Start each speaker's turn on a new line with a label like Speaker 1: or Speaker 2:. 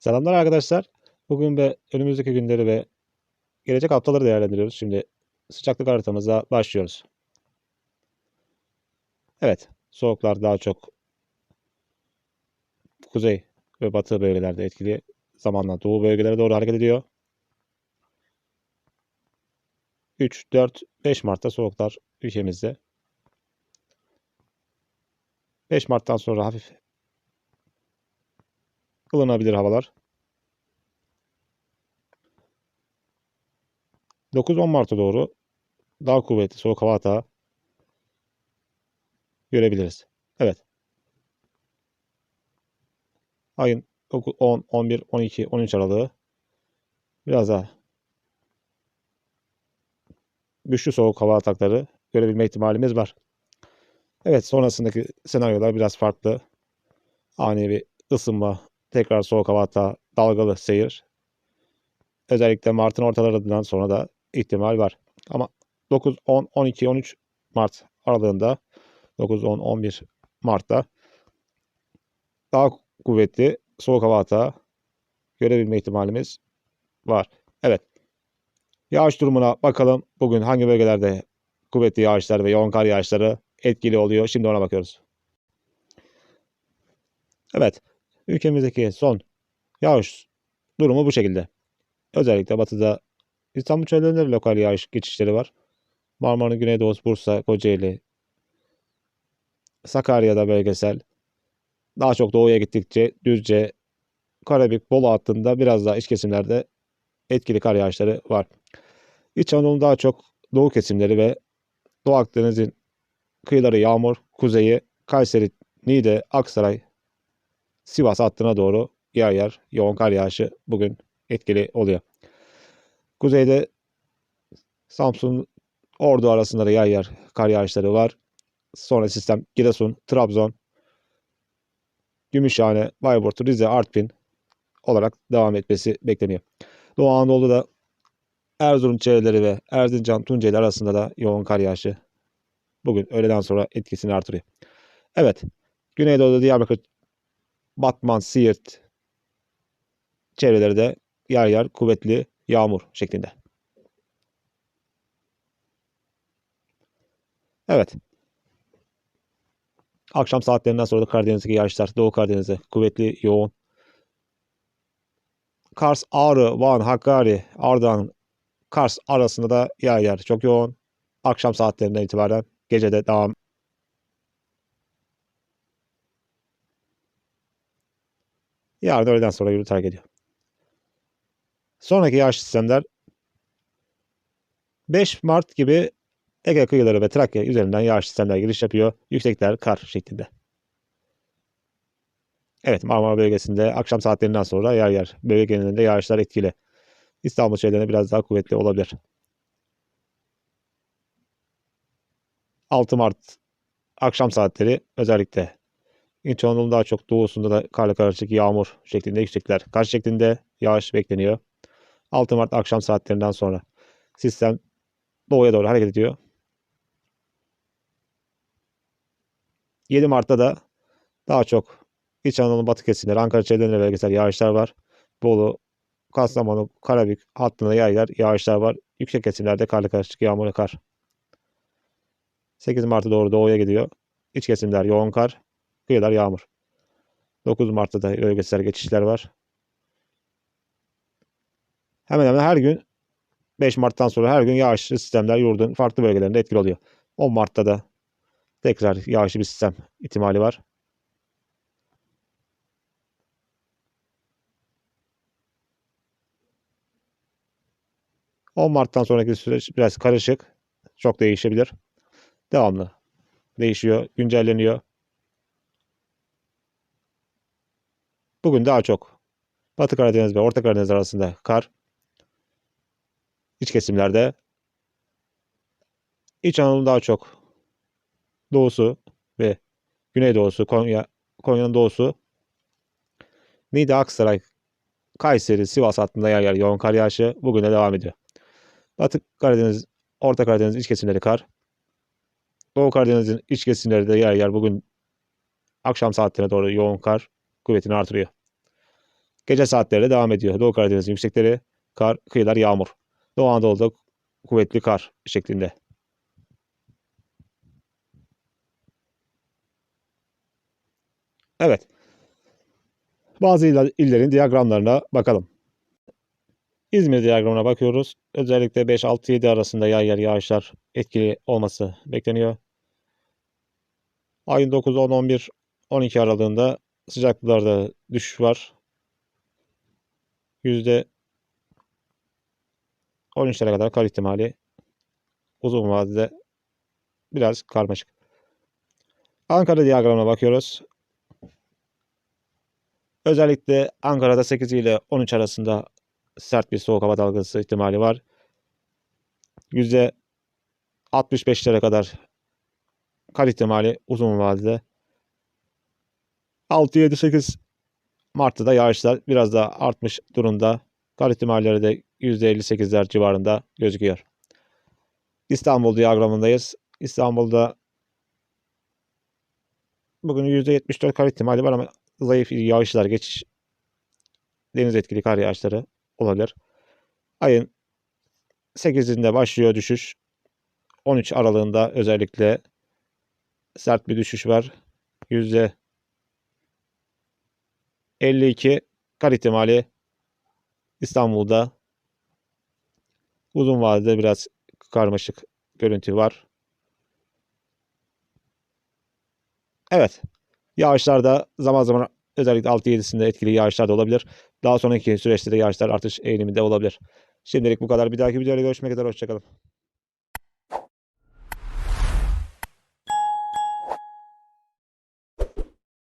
Speaker 1: Selamlar arkadaşlar. Bugün ve önümüzdeki günleri ve gelecek haftaları değerlendiriyoruz. Şimdi sıcaklık haritamıza başlıyoruz. Evet, soğuklar daha çok kuzey ve batı bölgelerde etkili. Zamanla doğu bölgelere doğru hareket ediyor. 3, 4, 5 Mart'ta soğuklar ülkemizde. 5 Mart'tan sonra hafif ılınabilir havalar. 9-10 Mart'a doğru daha kuvvetli soğuk hava atağı görebiliriz. Evet. Ayın 9, 10, 11, 12, 13 aralığı biraz daha güçlü soğuk hava atakları görebilme ihtimalimiz var. Evet sonrasındaki senaryolar biraz farklı. Ani bir ısınma, tekrar soğuk hava atağı, dalgalı seyir. Özellikle Mart'ın ortalarından sonra da ihtimal var. Ama 9, 10, 12, 13 Mart aralığında 9, 10, 11 Mart'ta daha kuvvetli soğuk hava atağı görebilme ihtimalimiz var. Evet. Yağış durumuna bakalım. Bugün hangi bölgelerde kuvvetli yağışlar ve yoğun kar yağışları etkili oluyor? Şimdi ona bakıyoruz. Evet. Ülkemizdeki son yağış durumu bu şekilde. Özellikle batıda İstanbul çevrelerinde de lokal yağış geçişleri var. Marmara'nın güneydoğusu Bursa, Kocaeli, Sakarya'da bölgesel. Daha çok doğuya gittikçe Düzce, Karabük, Bolu hattında biraz daha iç kesimlerde etkili kar yağışları var. İç Anadolu'nun daha çok doğu kesimleri ve Doğu Akdeniz'in kıyıları yağmur, kuzeyi Kayseri, Niğde, Aksaray, Sivas hattına doğru yer yer yoğun kar yağışı bugün etkili oluyor. Kuzeyde Samsun, Ordu arasında da yer yer kar yağışları var. Sonra sistem Giresun, Trabzon, Gümüşhane, Bayburt, Rize, Artvin olarak devam etmesi bekleniyor. Doğu Anadolu'da Erzurum çevreleri ve Erzincan, Tunceli arasında da yoğun kar yağışı bugün öğleden sonra etkisini artırıyor. Evet, Güneydoğu'da Diyarbakır, Batman, Siirt çevreleri de yer yer kuvvetli yağmur şeklinde. Evet. Akşam saatlerinden sonra da Karadeniz'deki yağışlar Doğu Karadeniz'de kuvvetli, yoğun. Kars, Ağrı, Van, Hakkari, Ardahan, Kars arasında da yer yer çok yoğun. Akşam saatlerinden itibaren gecede devam. Yarın öğleden sonra yolu terk ediyor. Sonraki yağış sistemler 5 Mart gibi Ege kıyıları ve Trakya üzerinden yağış sistemler giriş yapıyor. Yüksekler kar şeklinde. Evet Marmara bölgesinde akşam saatlerinden sonra yer yer bölge genelinde yağışlar etkili. İstanbul çevrelerinde biraz daha kuvvetli olabilir. 6 Mart akşam saatleri özellikle İç Anadolu'nun daha çok doğusunda da karla karışık yağmur şeklinde yüksekler. Kar şeklinde yağış bekleniyor. 6 Mart akşam saatlerinden sonra sistem doğuya doğru hareket ediyor. 7 Mart'ta da daha çok İç Anadolu batı kesimleri, Ankara çevrelerinde bölgesel yağışlar var. Bolu, Kastamonu, Karabük hattında yer yağışlar var. Yüksek kesimlerde karla karışık yağmur kar. 8 Mart'a doğru doğuya gidiyor. İç kesimler yoğun kar, kıyılar yağmur. 9 Mart'ta da bölgesel geçişler var. Hemen hemen her gün 5 Mart'tan sonra her gün yağışlı sistemler yurdun farklı bölgelerinde etkili oluyor. 10 Mart'ta da tekrar yağışlı bir sistem ihtimali var. On Mart'tan sonraki süreç biraz karışık. Çok değişebilir. Devamlı değişiyor, güncelleniyor. Bugün daha çok Batı Karadeniz ve Orta Karadeniz arasında kar. İç kesimlerde. İç Anadolu daha çok doğusu ve güneydoğusu, Konya, Konya'nın doğusu. Niğde, Aksaray, Kayseri, Sivas hattında yer yer yoğun kar yağışı bugün de devam ediyor. Batı Karadeniz, Orta Karadeniz iç kesimleri kar. Doğu Karadeniz'in iç kesimleri de yer yer bugün akşam saatlerine doğru yoğun kar kuvvetini artırıyor. Gece saatleri devam ediyor. Doğu Karadeniz'in yüksekleri kar, kıyılar yağmur. Doğu Anadolu'da kuvvetli kar şeklinde. Evet. Bazı iller- illerin diyagramlarına bakalım. İzmir diyagramına bakıyoruz. Özellikle 5-6-7 arasında yer yer yağışlar etkili olması bekleniyor. Ayın 9, 10, 11, 12 aralığında sıcaklıklarda düşüş var. Yüzde 13'lere kadar kar ihtimali uzun vadede biraz karmaşık. Ankara diyagramına bakıyoruz. Özellikle Ankara'da 8 ile 13 arasında sert bir soğuk hava dalgası ihtimali var. Yüzde 65'lere kadar kar ihtimali uzun vadede. 6, 7, 8 Mart'ta da yağışlar biraz daha artmış durumda. Kar ihtimalleri de %58'ler civarında gözüküyor. İstanbul diyagramındayız. İstanbul'da bugün %74 kar ihtimali var ama zayıf yağışlar geçiş deniz etkili kar yağışları olabilir. Ayın 8'inde başlıyor düşüş. 13 aralığında özellikle sert bir düşüş var. Yüzde 52 kar ihtimali İstanbul'da uzun vadede biraz karmaşık görüntü var. Evet. Yağışlarda zaman zaman özellikle 6-7'sinde etkili yağışlar da olabilir. Daha sonraki süreçte de yağışlar artış eğiliminde olabilir. Şimdilik bu kadar. Bir dahaki videoda görüşmek üzere. Hoşçakalın.